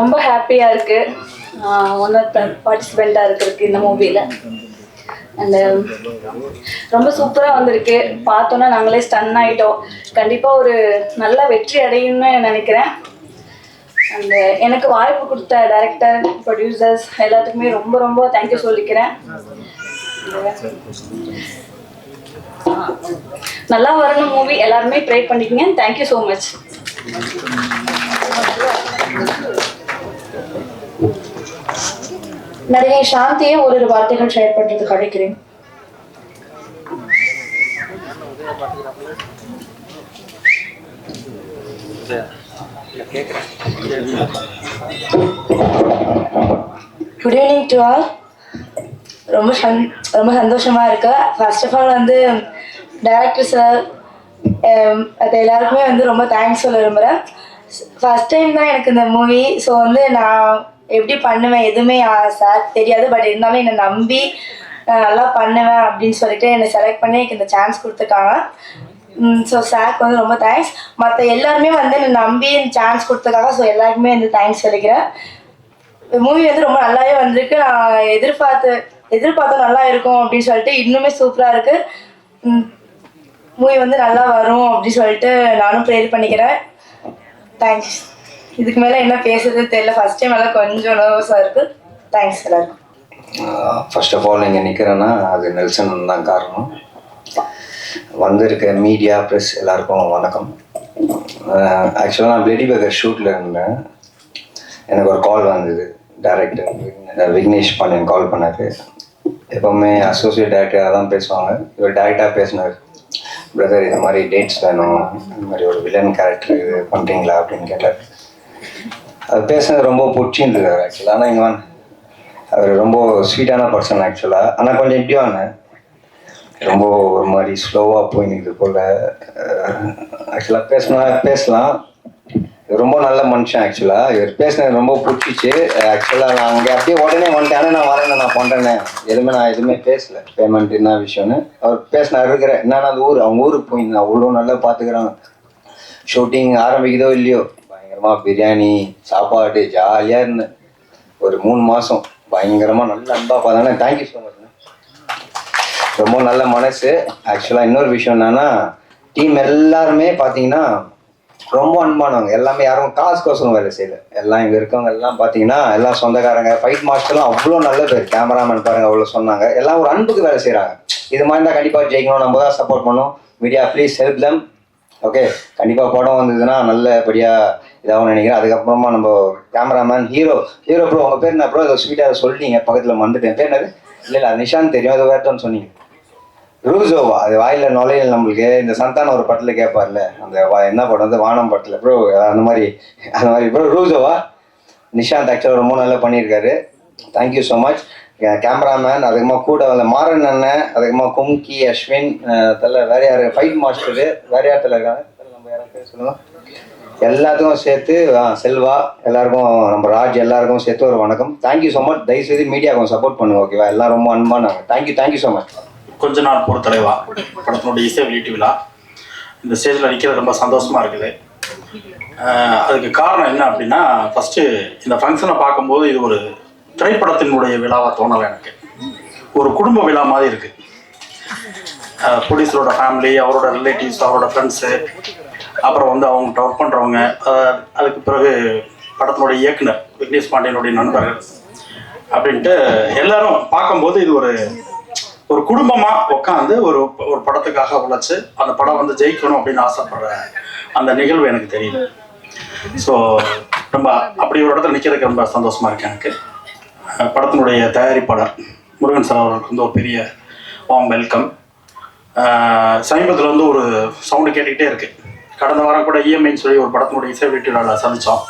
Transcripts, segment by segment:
ரொம்ப ஹாப்பியாக இருக்கு. ஒன் ஆஃப் பார்ட்டிசிபெண்ட்டாக இருக்கிறதுக்கு இந்த மூவியில் அண்ட் um, ரொம்ப சூப்பராக வந்திருக்கு. பார்த்தோன்னா நாங்களே ஸ்டன் ஆகிட்டோம் கண்டிப்பாக ஒரு நல்ல வெற்றி அடையும்னு நினைக்கிறேன். அண்ட் எனக்கு வாய்ப்பு கொடுத்த டைரக்டர் ப்ரொடியூசர்ஸ் எல்லாத்துக்குமே ரொம்ப ரொம்ப தேங்க்யூ சொல்லிக்கிறேன். நல்லா வரணும் மூவி எல்லாருமே ட்ரை பண்ணிக்கங்க. தேங்க்யூ ஸோ மச் நடிகை சாந்தியை ஒரு வார்த்தைகள் ஷேர் பண்றதுக்கு அழைக்கிறேன். குட் ஈவினிங் டு ஆல் ரொம்ப சந் ரொம்ப சந்தோஷமா இருக்கு. ஃபர்ஸ்ட் ஆஃப் ஆல் வந்து டைரக்டர் சார் um, அது எல்லாருக்குமே வந்து ரொம்ப தேங்க்ஸ் சொல்ல விரும்புகிறேன் ஃபர்ஸ்ட் டைம் தான் எனக்கு இந்த மூவி ஸோ வந்து நான் எப்படி பண்ணுவேன் எதுவுமே சார் தெரியாது. பட் இருந்தாலும் என்னை நம்பி நான் நல்லா பண்ணுவேன் அப்படின்னு சொல்லிட்டு என்னை செலக்ட் பண்ணி எனக்கு இந்த சான்ஸ் கொடுத்துருக்காங்க ஸோ சார்க்கு வந்து ரொம்ப தேங்க்ஸ் மற்ற எல்லாருமே வந்து என்னை நம்பி இந்த சான்ஸ் கொடுத்துருக்காங்க ஸோ எல்லாருக்குமே வந்து தேங்க்ஸ் சொல்லிக்கிறேன். மூவி வந்து ரொம்ப நல்லாவே வந்திருக்கு. நான் எதிர்பார்த்து எதிர்பார்த்தா நல்லா இருக்கும் அப்படின்னு சொல்லிட்டு இன்னுமே சூப்பராக இருக்கு. மூவி வந்து நல்லா வரும் அப்படின்னு சொல்லிட்டு நானும் ப்ரேயர் பண்ணிக்கிறேன். தேங்க்ஸ் இதுக்கு மேலே என்ன பேசுறது தெரியல. ஃபர்ஸ்ட் டைம் எல்லாம் கொஞ்சம் நர்வஸாக இருக்கு. தேங்க்ஸ் எல்லாருக்கும். ஃபர்ஸ்ட் ஆஃப் ஆல் இங்கே நிற்கிறேன்னா அது நெல்சன் தான் காரணம். வந்திருக்க மீடியா ப்ரெஸ் எல்லாருக்கும் வணக்கம். ஆக்சுவலாக நான் பிளேடி பேக்கர் ஷூட்டில் இருந்தேன். எனக்கு ஒரு கால் வந்தது. டேரக்டர் விக்னேஷ் பாண்டியன் கால் பண்ணாரு எப்போவுமே அசோசியேட் டேரக்டராக தான் பேசுவாங்க. இவர் டேரெக்டாக பேசினார். பிரதர் இது மாதிரி டேட்ஸ் வேணும். இந்த மாதிரி ஒரு வில்லன் கேரக்டர் பண்ணுறீங்களா அப்படின்னு கேட்டார். அது பேசுனது ரொம்ப பிடிச்சிருந்தது ஆக்சுவலாக ஆனால் இங்கே அவர் ரொம்ப ஸ்வீட்டான பர்சன் ஆக்சுவலாக ஆனால் கொஞ்சம் இப்படியான ரொம்ப ஒரு மாதிரி ஸ்லோவாக போயினுக்குது போல். ஆக்சுவலாக பேசினா பேசலாம். ரொம்ப நல்ல மனுஷன் ஆக்சுவலாக இவர் பேசினது ரொம்ப பிடிச்சிச்சு. ஆக்சுவலாக நான் அங்கே அப்படியே உடனே வந்துட்டேன். ஆனால் நான் வரேன் நான் பண்ணுறேன்னு எதுவுமே நான் எதுவுமே பேசல. பேமெண்ட் என்ன விஷயம்னு. அவர் பேசினார் இருக்கிறேன் என்னன்னா அந்த ஊர்? அவங்க ஊருக்கு போயிருந்தேன் அவ்வளோ நல்லா பார்த்துக்கிறாங்க ஷூட்டிங் ஆரம்பிக்குதோ இல்லையோ? பயங்கரமாக பிரியாணி சாப்பாடு ஜாலியாக இருந்தேன் ஒரு மூணு மாதம் பயங்கரமாக நல்ல அன்பாக பார்த்தாங்க. தேங்க்யூ ஸோ மச் ரொம்ப நல்ல மனசு. ஆக்சுவலாக இன்னொரு விஷயம் என்னன்னா டீம் எல்லாருமே பார்த்தீங்கன்னா ரொம்ப அன்பானவங்க. எல்லாமே யாரும் காசு கோசம் வேலை செய்யல. எல்லாம் இங்கே இருக்கவங்க எல்லாம் பார்த்தீங்கன்னா எல்லாம் சொந்தக்காரங்க. ஃபைட் மாஸ்டர்லாம் அவ்வளோ நல்ல பேர். கேமராமேன் பாருங்க அவ்வளோ சொன்னாங்க. எல்லாம் ஒரு அன்புக்கு வேலை செய்கிறாங்க இது மாதிரி தான் கண்டிப்பாக ஜெயிக்கணும் நம்ம தான் சப்போர்ட் பண்ணணும் media please help them okay கண்டிப்பாக படம் வந்ததுன்னா நல்லபடியாக இதாகவும் நினைக்கிறேன். அதுக்கப்புறமா நம்ம கேமராமேன் ஹீரோ ஹீரோ ப்ரோ உங்கள் பேர் என்ன ப்ரோ அதை ஸ்வீட்டாக சொல்லிட்டீங்க. பக்கத்தில் மறந்துட்டேன். பேர் என்னது? இல்லை இல்லை நிஷாந்த் தெரியும். அது வேறு சொன்னீங்க. ரூசோவா. அது வாயில நுழையல் நம்மளுக்கு. இந்த சந்தானம் ஒரு படத்தில் கேட்பார்ல அந்த வா- என்ன படம் வந்து வானம் படத்தில். ப்ரோ அந்த மாதிரி அந்த மாதிரி. ப்ரோ ரூசோவா? நிஷாந்த் ஆக்சுவலாக ரொம்ப நல்லா பண்ணியிருக்காரு. தேங்க்யூ ஸோ மச் கேமராமேன் அதிகமாக கூட வந்த மாறன் அண்ணன் அதிகமாக கும்கி அஸ்வின் அஹ் வேற யார்? ஃபைட் மாஸ்டரு வேற யார் இருக்காங்க? நம்ம யாரும் பேர் எல்லாத்துக்கும் சேர்த்து செல்வா எல்லாருக்கும் நம்ம ராஜ் எல்லாருக்கும் சேர்த்து ஒரு வணக்கம். தேங்க்யூ ஸோ மச் தயவுசெய்து மீடியா கொஞ்சம் சப்போர்ட் பண்ணுங்க ஓகேவா எல்லாம் ரொம்ப அன்பானாங்க thank you thank you so much கொஞ்ச நாள் பொறுத்தலைவா படத்தினுடைய இசை வெளியீட்டு விழா. இந்த ஸ்டேஜில் நிற்கிறது ரொம்ப சந்தோஷமாக இருக்குது. அதுக்கு காரணம் என்ன அப்படின்னா ஃபஸ்ட்டு இந்த ஃபங்க்ஷனை பார்க்கும்போது இது ஒரு திரைப்படத்தினுடைய விழாவாக தோணலை எனக்கு. ஒரு குடும்ப விழா மாதிரி இருக்கு. போலீஸரோட ஃபேமிலி அவரோட ரிலேட்டிவ்ஸ் அவரோட ஃப்ரெண்ட்ஸு அப்புறம் வந்து அவங்ககிட்ட ஒர்க் பண்ணுறவங்க அதுக்கு பிறகு படத்தினுடைய இயக்குனர் விக்னேஷ் பாண்டியனுடைய நண்பர்கள் அப்படின்ட்டு எல்லாரும் பார்க்கும்போது இது ஒரு ஒரு குடும்பமாக உட்காந்து ஒரு ஒரு படத்துக்காக உழைச்சி அந்த படம் வந்து ஜெயிக்கணும் அப்படின்னு ஆசைப்படுற அந்த நிகழ்வு எனக்கு தெரியுது ஸோ ரொம்ப அப்படி ஒரு இடத்துல நிற்கிறதுக்கு ரொம்ப சந்தோஷமா இருக்கு எனக்கு. படத்தினுடைய தயாரிப்பாளர் முருகன் சார் அவர்களுக்கு வந்து ஒரு பெரிய வாம் வெல்கம் சமீபத்தில் வந்து ஒரு சவுண்டு கேட்டுக்கிட்டே இருக்கு. கடந்த வாரம் கூட இஎம்ஐன்னு சொல்லி ஒரு படத்தினுடைய இசை வெளியீட்டு சந்தித்தோம்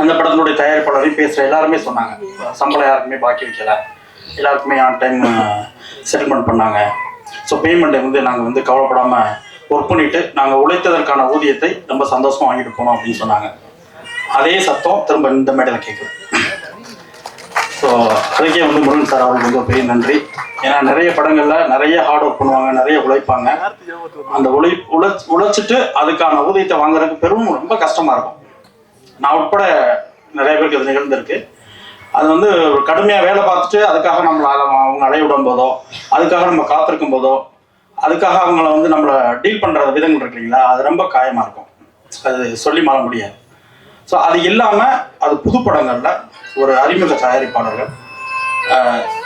அந்த படத்தினுடைய தயாரிப்பாளரையும் பேசுகிற எல்லாருமே சொன்னாங்க. சம்பளம் யாருக்குமே பாக்கி வைக்கல. எல்லாருக்குமே ஆன் டைம் செட்டில்மெண்ட் பண்ணாங்க. ஸோ பேமெண்ட்டை வந்து நாங்கள் வந்து கவலைப்படாமல் ஒர்க் பண்ணிட்டு நாங்கள் உழைத்ததற்கான ஊதியத்தை ரொம்ப சந்தோஷமாக வாங்கிட்டு போனோம் அப்படின்னு சொன்னாங்க. அதே சத்தம் திரும்ப இந்த மேடையில் கேட்குது ஸோ அதுக்கே வந்து முருகன் சார் அவருக்கு வந்து பெரிய நன்றி. ஏன்னா நிறைய படங்களில் நிறைய ஹார்ட் ஒர்க் பண்ணுவாங்க நிறைய உழைப்பாங்க. அந்த உழை உழை உழைச்சிட்டு அதுக்கான ஊதியத்தை வாங்குறதுக்கு பெரும் ரொம்ப கஷ்டமாக இருக்கும். நான் உட்பட நிறைய பேருக்கு அது நிகழ்ந்திருக்கு. அது வந்து கடுமையாக வேலை பார்த்துட்டு அதுக்காக நம்மளை அவங்க அலைய விடும் போதோ அதுக்காக நம்ம காத்திருக்கும் போதோ அதுக்காக அவங்கள வந்து நம்மளை டீல் பண்ணுற விதங்கள் இருக்கு இல்லைங்களா? அது ரொம்ப காயமாக இருக்கும். அது சொல்லி மாற முடியாது. ஸோ அது இல்லாமல் அது புது படங்களில் ஒரு அறிமுக தயாரிப்பாளர்கள்.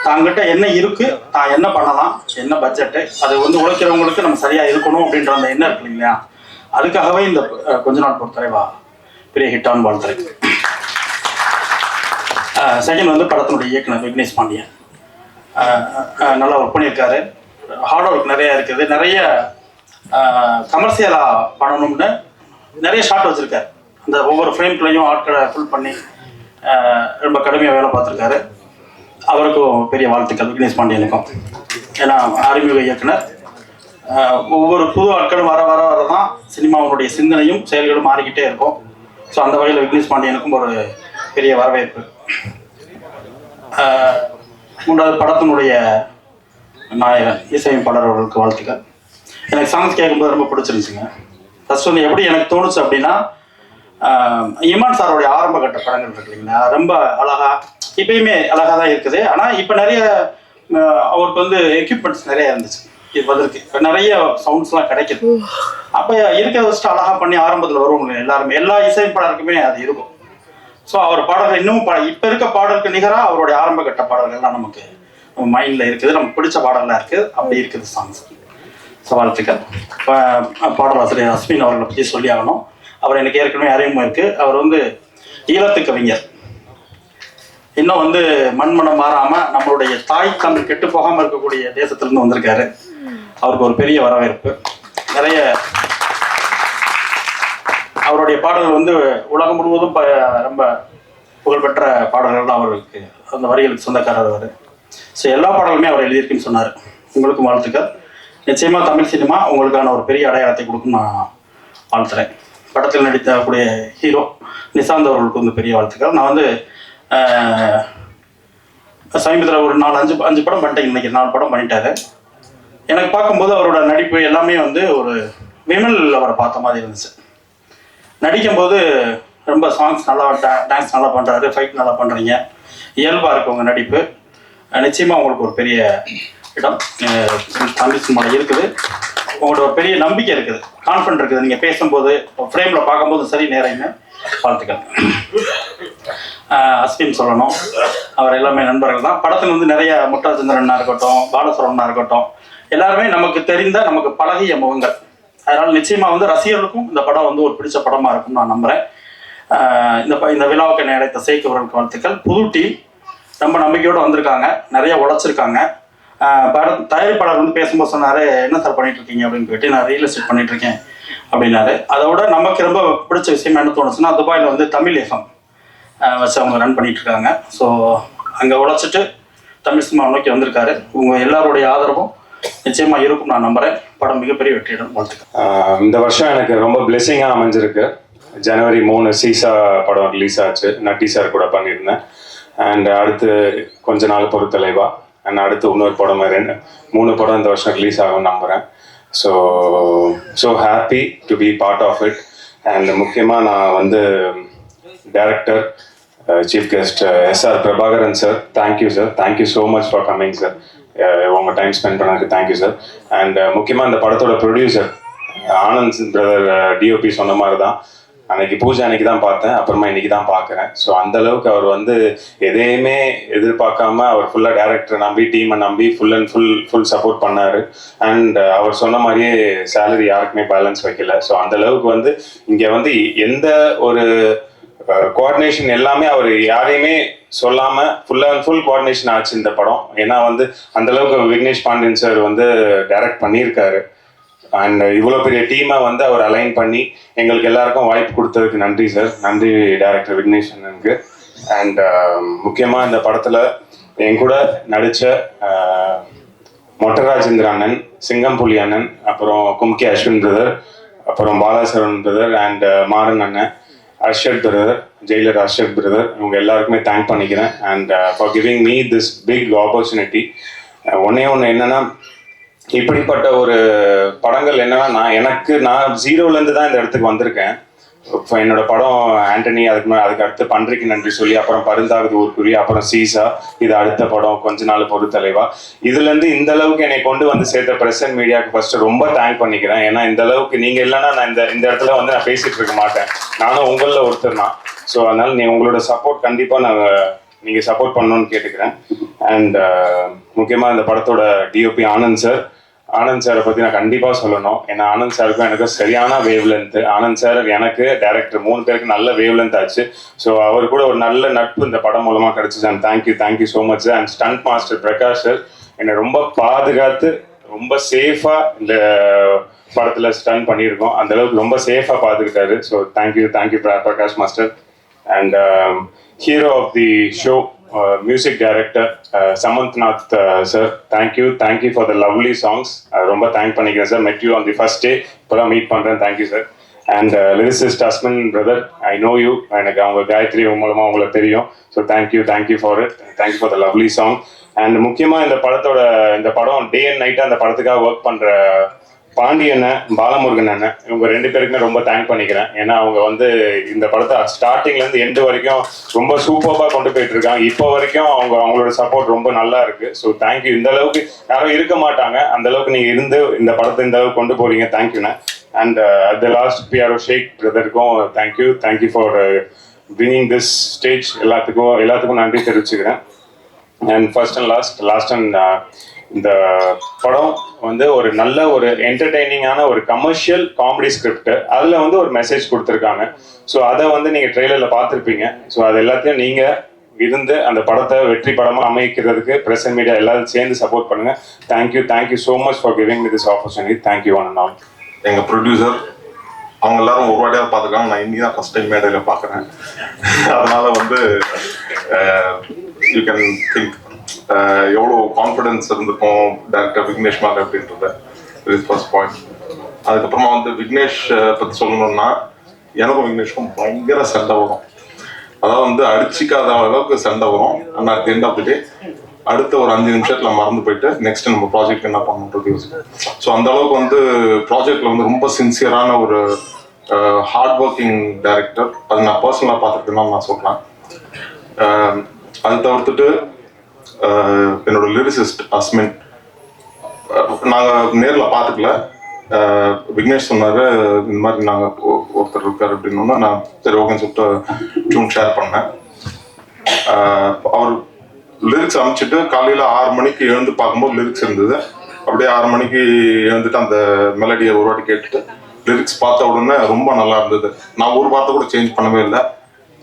தாங்கிட்ட என்ன இருக்கு தான் என்ன பண்ணலாம் என்ன பட்ஜெட்டு அது வந்து உழைக்கிறவங்களுக்கு நம்ம சரியா இருக்கணும் அப்படின்ற அந்த எண்ணம் இருக்கு இல்லையா அதுக்காகவே இந்த கொஞ்ச நாள் பொறுத்தலைவா பெரிய ஹிட்டான் வாழ்த்துறை செகண்ட் வந்து படத்தினுடைய இயக்குனர் விக்னேஷ் பாண்டியன். நல்லா ஒர்க் பண்ணியிருக்காரு. ஹார்ட் ஒர்க் நிறைய இருக்குது. நிறைய கமர்ஷியலாக பண்ணணும்னு நிறைய ஷார்ட் வச்சுருக்காரு. அந்த ஒவ்வொரு ஃப்ரேம்குள்ளேயும் ஆட்களை ஃபுல் பண்ணி ரொம்ப கடுமையாக வேலை பார்த்துருக்காரு. அவருக்கும் பெரிய வாழ்த்துக்கள் விக்னேஷ் பாண்டியனுக்கும். ஏன்னா அறிமுக இயக்குனர். ஒவ்வொரு புது ஆட்களும் வர வர வர தான் சினிமாவுடைய சிந்தனையும் செயல்களும் மாறிக்கிட்டே இருக்கும். ஸோ அந்த வகையில் விக்னேஷ் பாண்டியனுக்கும் ஒரு பெரிய வரவேற்பு. மூன்றாவது படத்தினுடைய நாயகன் இசையமைப்பாளர் அவர்களுக்கு வாழ்த்துக்கள். எனக்கு சாங்ஸ் கேட்கும்போது ரொம்ப பிடிச்சிருந்துச்சுங்க. ஃபஸ்ட் வந்து எப்படி எனக்கு தோணுச்சு அப்படின்னா இமான் சாரோடைய ஆரம்ப கட்ட படங்கள் இருக்கு இல்லைங்களா? ரொம்ப அழகா இப்பயுமே அழகா தான் இருக்குது. ஆனால் இப்போ நிறைய அவருக்கு வந்து எக்யூப்மெண்ட்ஸ் நிறைய இருந்துச்சு. இது பதிலுக்கு இப்போ நிறைய சவுண்ட்ஸ்லாம் கிடைக்குது. அப்போ இருக்கிறத வச்சுட்டு அழகா பண்ணி ஆரம்பத்தில் வருவாங்க எல்லாருமே. எல்லா இசையமைப்பாளருக்குமே அது இருக்கும். ஸோ அவர் பாடல்கள் இன்னும் பா இப்போ இருக்க பாடலுக்கு நிகராக அவருடைய ஆரம்ப கட்ட பாடல்கள்லாம் நமக்கு மைண்டில் இருக்குது. நமக்கு பிடிச்ச பாடல்லாம் இருக்குது அப்படி இருக்குது சாங்ஸ் ஸோ வாழ்த்துக்கள் பாடலாசிரியர் அஸ்வின் அவர்களை பற்றி சொல்லி ஆகணும். அவர் எனக்கு ஏற்கனவே அறிமுகம் இருக்குது அவர் வந்து ஈழத்து கவிஞர். இன்னும் வந்து மண்மனம் மாறாமல் நம்மளுடைய தாய் தமிழ் கெட்டு போகாமல் இருக்கக்கூடிய தேசத்திலிருந்து வந்திருக்காரு. அவருக்கு ஒரு பெரிய வரவேற்பு. நிறைய அவருடைய பாடல்கள் வந்து உலகம் முழுவதும் ப- ரொம்ப புகழ்பெற்ற பாடல்கள் அவருக்கு. அந்த வரிகளுக்கு சொந்தக்காரர் அவர். ஸோ எல்லா பாடலுமே அவர் எழுதியிருக்குன்னு சொன்னார். உங்களுக்கும் வாழ்த்துக்கள். நிச்சயமாக தமிழ் சினிமா உங்களுக்கான ஒரு பெரிய அடையாளத்தை கொடுக்கும் நான் வாழ்த்துறேன். படத்தில் நடித்தக்கூடிய ஹீரோ நிசாந்த் அவர்களுக்கு வந்து பெரிய வாழ்த்துக்கள். நான் வந்து சமீபத்தில் ஒரு நாலு அஞ்சு அஞ்சு படம் பண்ணிட்டேன் இன்னைக்கு. நாலு படம் பண்ணிட்டாரு. எனக்கு பார்க்கும்போது அவரோட நடிப்பு எல்லாமே வந்து ஒரு விமல் அவரை பார்த்த மாதிரி இருந்துச்சு. நடிக்கும்போது ரொம்ப சாங்ஸ் நல்லா டான்ஸ் நல்லா பண்ணுறாரு ஃபைட் நல்லா பண்ணுறீங்க இயல்பாக இருக்கு உங்கள் நடிப்பு. நிச்சயமாக உங்களுக்கு ஒரு பெரிய இடம் அஹ் தமிழ் இருக்குது. உங்களோட ஒரு பெரிய நம்பிக்கை இருக்குது கான்ஃபிடன்ட் இருக்குது. நீங்கள் பேசும்போது ஃப்ரேமில் பார்க்கும்போது சரி நேரங்க வாழ்த்துக்கள். அஸ்வின் சொல்லணும். அவர் எல்லாமே நண்பர்கள் தான். படத்தில் வந்து நிறைய முட்டாச்சந்திரனா இருக்கட்டும் பாலசுரனா இருக்கட்டும் எல்லாருமே நமக்கு தெரிந்த நமக்கு பழகிய முகங்கள். அதனால் நிச்சயமாக வந்து ரசிகர்களுக்கும் இந்த படம் வந்து ஒரு பிடிச்ச படமாக இருக்கும்னு நான் நம்புறேன். இந்த ப- இந்த விழாவுக்கு நேரத்தை சேர்க்கவர்களுக்கு வாழ்த்துக்கள். புது டீம் ரொம்ப நம்பிக்கையோடு வந்திருக்காங்க. நிறைய உழைச்சிருக்காங்க. படம் தயாரிப்பாளர் வந்து பேசும்போது சொன்னாரு என்ன சார் பண்ணிட்டு இருக்கீங்க அப்படின்னு கேட்டு நான் ரியல் எஸ்டேட் பண்ணிட்டு இருக்கேன் அப்படின்னாரு. அதோட நமக்கு ரொம்ப பிடிச்ச விஷயம் என்ன தோணுச்சுன்னா துபாயில் வந்து தமிழ் எஃப்எம் வச்சு அவங்க ரன் பண்ணிட்டு இருக்காங்க ஸோ அங்கே உழைச்சிட்டு தமிழ் சினிமா நோக்கி வந்திருக்காரு. உங்க எல்லாருடைய ஆதரவும் நிச்சயமா இருக்கும் நான் நம்புறேன். படம் மிகப்பெரிய வெற்றியிடம் வாழ்த்துக்கள். இந்த வருஷம் எனக்கு ரொம்ப பிளெஸிங்காக அமைஞ்சிருக்கு. ஜனவரி மூணு சீசா படம் ரிலீஸ் ஆச்சு. நட்டி சார் கூட பண்ணியிருந்தேன். அண்ட் அடுத்து கொஞ்ச நாள் பொறுத்தலைவா அண்ட் அடுத்து இன்னொரு படம் ரெண்டு மூணு படம் இந்த வருஷம் ரிலீஸ் ஆகும்னு நம்புகிறேன் so so happy to be part of it and முக்கியமாக நான் வந்து director chief guest S R Prabhakaran sir thank you sir thank you so much for coming sir உங்கள் டைம் ஸ்பெண்ட் பண்ணதுக்கு தேங்க்யூ சார் அண்ட் முக்கியமாக இந்த படத்தோட producer Anand brother DOP uh, சொன்ன மாதிரி தான் அன்னைக்கு பூஜை அன்னைக்கு தான் பார்த்தேன் அப்புறமா இன்னைக்கு தான் பார்க்குறேன். ஸோ அந்த அளவுக்கு அவர் வந்து எதையுமே எதிர்பார்க்காம அவர் ஃபுல்லாக டேரக்டரை நம்பி டீமை நம்பி full and full full support பண்ணார். அண்ட் அவர் சொன்ன மாதிரியே சேலரி யாருக்குமே பேலன்ஸ் வைக்கல. ஸோ அந்த அளவுக்கு வந்து இங்கே வந்து எந்த ஒரு uh, கோஆர்டினேஷன் எல்லாமே அவர் யாரையுமே சொல்லாம ஃபுல் அண்ட் ஃபுல் கோஆர்டினேஷன் ஆச்சு இந்த படம். ஏன்னா வந்து அந்த அளவுக்கு விக்னேஷ் பாண்டியன் சார் வந்து டைரக்ட் பண்ணியிருக்காரு. அண்ட் uh, இவ்வளோ பெரிய டீமை வந்து அவர் அலைன் பண்ணி எங்களுக்கு எல்லாருக்கும் வாய்ப்பு கொடுத்ததுக்கு நன்றி சார் நன்றி டைரக்டர் விக்னேஷ் அண்ணனுக்கு அண்ட் uh, முக்கியமாக இந்த படத்தில் என் கூட நடித்த uh, மொட்டராஜேந்திர அண்ணன் சிங்கம்புலி அண்ணன் அப்புறம் கும்கி அஸ்வின் பிரதர் அப்புறம் பாலாசரவன் பிரதர் அண்ட் மாறன் அண்ணன் Arshad brother jailer Arshad brother இவங்க எல்லாருக்குமே தேங்க் பண்ணிக்கிறேன். And for giving me this big opportunity ஒன்னே ஒன்று என்னன்னா இப்படிப்பட்ட ஒரு படங்கள் என்னன்னா நான் எனக்கு நான் ஜீரோலேருந்து தான் இந்த இடத்துக்கு வந்திருக்கேன். இப்போ என்னோட படம் ஆண்டனி அதுக்கு மேலே அதுக்கு அடுத்து பன்றிக்கு நன்றி சொல்லி அப்புறம் பருந்தாகுது ஊர்க்குருவி அப்புறம் சீசா இது அடுத்த படம் கொஞ்ச நாள் பொறுத்தலைவா இதுலேருந்து இதுல இருந்து இந்த அளவுக்கு என்னை கொண்டு வந்து சேர்த்த பிரசன்ட் மீடியாவுக்கு ஃபர்ஸ்ட் ரொம்ப தேங்க் பண்ணிக்கிறேன். ஏன்னா இந்த அளவுக்கு நீங்க இல்லைன்னா நான் இந்த இந்த இடத்துல வந்து நான் பேசிட்டு இருக்க மாட்டேன். நானும் உங்களில் ஒருத்தர் தான். ஸோ அதனால நீ உங்களோட சப்போர்ட் கண்டிப்பா நான் நீங்க சப்போர்ட் பண்ணணும்னு கேட்டுக்கிறேன். அண்ட் முக்கியமா இந்த படத்தோட டிஓபி ஆனந்த் சார் ஆனந்த் சாரை பத்தி நான் கண்டிப்பா சொல்லணும். ஏன்னா ஆனந்த் சாருக்கும் எனக்கு சரியான வேவ் லென்த் ஆனந்த் சார் எனக்கு டேரக்டர் மூணு பேருக்கு நல்ல வேவ் லென்த் ஆச்சு. ஸோ அவர் கூட ஒரு நல்ல நட்பு இந்த படம் மூலமா கிடைச்சிச்சு. And thank you thank you so much and stunt master Prakash sir என்னை ரொம்ப பாதுகாத்து ரொம்ப சேஃபா இந்த படத்துல ஸ்டன் பண்ணியிருக்கோம். அந்த அளவுக்கு ரொம்ப சேஃபா பாத்துக்கிட்டாரு. So thank you thank you Prakash master and hero of the show music director Samanthnath sir thank you thank you for the lovely songs ரொம்ப தேங்க் பண்ணிக்கிறேன் sir met you on the first day இப்போதான் meet பண்ணுறேன் thank you sir and lyricist Asmin brother I know you எனக்கு அவங்க காயத்ரி மூலமாக உங்களுக்கு தெரியும். So thank you thank you for it thank you for the lovely song and முக்கியமாக இந்த படத்தோட இந்த படம் டே அண்ட் நைட்டாக அந்த படத்துக்காக ஒர்க் பண்ணுற பாண்டி அண்ணன் பாலமுருகன் அண்ணன் இவங்க ரெண்டு பேருக்குமே ரொம்ப தேங்க் பண்ணிக்கிறேன். ஏன்னா அவங்க வந்து இந்த படத்தை ஸ்டார்டிங்ல இருந்து எண்டு வரைக்கும் ரொம்ப சூப்பராக கொண்டு போயிட்டு இருக்காங்க. இப்போ வரைக்கும் அவங்க அவங்களோட சப்போர்ட் ரொம்ப நல்லா இருக்கு. ஸோ தேங்க்யூ இந்த அளவுக்கு யாரும் இருக்க மாட்டாங்க. அந்த அளவுக்கு நீங்க இருந்து இந்த படத்தை இந்த அளவுக்கு கொண்டு போறீங்க. தேங்க்யூண்ணா and at the last PRO Sheikh பிரதருக்கும் thank you thank you for bringing this stage எல்லாத்துக்கும் எல்லாத்துக்கும் நன்றி தெரிவிச்சுக்கிறேன். And first and last last and இந்த படம் வந்து ஒரு நல்ல ஒரு என்டர்டெய்னிங்கான ஒரு கமர்ஷியல் காமெடி ஸ்கிரிப்ட் அதில் வந்து ஒரு மெசேஜ் கொடுத்துருக்காங்க. ஸோ அதை வந்து நீங்கள் ட்ரெய்லரில் பார்த்துருப்பீங்க. ஸோ அது எல்லாத்தையும் நீங்கள் இருந்து அந்த படத்தை வெற்றி படமாக அமைக்கிறதுக்கு பிரசன்ட் மீடியா எல்லாரும் சேர்ந்து சப்போர்ட் பண்ணுங்க. Thank you thank you so much for giving this opportunity thank you one and all எங்கள் ப்ரொடியூசர் அவங்க எல்லாரும் ஒரு வாட்டியாக பார்த்துருக்காங்க நான் இன்னி தான் ஃபஸ்ட் டைம் மேடையில் பார்க்குறேன். அதனால வந்து யூ கேன் திங்க் எவ்வளோ கான்ஃபிடென்ஸ் இருந்திருக்கும் டேரக்டர் விக்னேஷ் மேலே அப்படின்றத இஸ் ஃபர்ஸ்ட் பாயிண்ட் அதுக்கப்புறமா வந்து விக்னேஷ் பற்றி சொல்லணும்னா எனக்கும் விக்னேஷ்க்கும் பயங்கர சண்டை வரும். அதாவது வந்து அடிச்சிக்காத அளவுக்கு சண்டை வரும். ஆனால் at end of the day அடுத்த ஒரு அஞ்சு நிமிஷத்துல மறந்து போயிட்டு நெக்ஸ்ட் நம்ம ப்ராஜெக்ட் என்ன பண்ணணுன்றது யோசிக்கும் ஸோ அந்த அளவுக்கு வந்து ப்ராஜெக்ட்ல வந்து ரொம்ப சின்சியரான ஒரு ஹார்ட் ஒர்க்கிங் டைரக்டர் அது நான் பர்சனலாக பார்த்துருக்கேன்னு நான் சொல்கிறேன் அது தவிர்த்துட்டு என்னோட லிரிசிஸ்ட் அஸ்மின் நாங்கள் நேரில் பார்த்துக்கல. விக்னேஷ் சொன்னார் இந்த மாதிரி நாங்கள் ஒருத்தர் இருக்கார் அப்படின்னா நான் சரி ஓகேன்னு சொல்லிட்டு டியூன் ஷேர் பண்ணேன். அவர் லிரிக்ஸ் அமைச்சிட்டு காலையில் ஆறு மணிக்கு எழுந்து பார்க்கும்போது லிரிக்ஸ் இருந்தது. அப்படியே ஆறு மணிக்கு எழுந்துட்டு அந்த மெலடியை ஒரு வாட்டி கேட்டுட்டு லிரிக்ஸ் பார்த்த உடனே ரொம்ப நல்லா இருந்தது. நான் ஒரு வார்த்தை கூட சேஞ்ச் பண்ணவே இல்லை.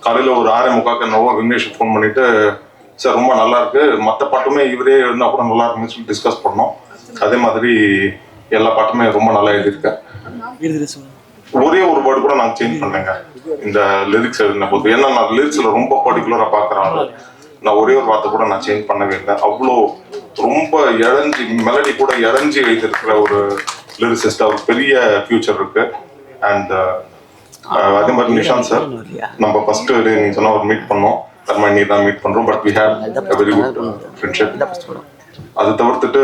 காலையில் ஒரு ஆறே முக்காக்கு என்னவோ விக்னேஷ் ஃபோன் பண்ணிவிட்டு சார் ரொம்ப நல்லா இருக்கு மற்ற பாட்டுமே இவரே எழுந்தா கூட நல்லா இருக்குன்னு சொல்லி டிஸ்கஸ் பண்ணோம். அதே மாதிரி எல்லா பாட்டுமே ரொம்ப நல்லா எழுதியிருக்கேன் ஒரே ஒரு வேர்டு கூட நான் சேஞ்ச் பண்ணேங்க. இந்த லிரிக்ஸ் எழுதின போது. ஏன்னா நான் லிரிக்ஸ்ல ரொம்ப பர்டிகுலரா பாக்குறேன் நான் ஒரே ஒரு வார்த்தை கூட நான் சேஞ்ச் பண்ணவே இல்லை. அவ்வளோ ரொம்ப இழஞ்சி மெலடி கூட இழஞ்சி எழுதியிருக்கிற ஒரு லிரிசிஸ்ட் அவர் பெரிய ஃபியூச்சர் இருக்கு. அண்ட் அதே மாதிரி நிஷாந்த் சார் நம்ம ஃபர்ஸ்ட் நீங்க சொன்ன ஒரு மீட் பண்ணோம். தர்மா நீ தான் மீட் பண்றோம். But we have very good friendship அது தவிர்த்துட்டு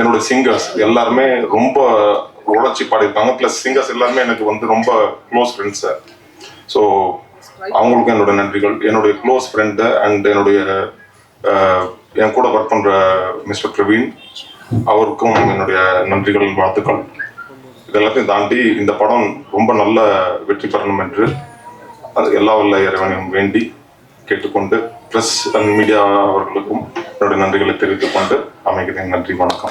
என்னோட சிங்கர்ஸ் எல்லாருமே ரொம்ப உழைச்சி பாடியிருக்காங்க. ப்ளஸ் சிங்கர்ஸ் எல்லாருமே எனக்கு வந்து ரொம்ப க்ளோஸ் ஃப்ரெண்ட்ஸ் ஸோ அவங்களுக்கும் என்னோட நன்றிகள். என்னுடைய க்ளோஸ் ஃப்ரெண்டு அண்ட் என்னுடைய என் கூட ஒர்க் பண்ணுற மிஸ்டர் பிரவீன் அவருக்கும் என்னுடைய நன்றிகள் வாழ்த்துக்கள். இது எல்லாத்தையும் தாண்டி இந்த படம் ரொம்ப நல்ல வெற்றி பெறணும் என்று எல்லா உள்ள இறைவனையும் வேண்டி கேட்டுக்கொண்டு ப்ரெஸ் அண்ட் மீடியா அவர்களுக்கும் என்னுடைய நன்றிகளை தெரிவித்துக் கொண்டு அமைகிறேன். நன்றி வணக்கம்.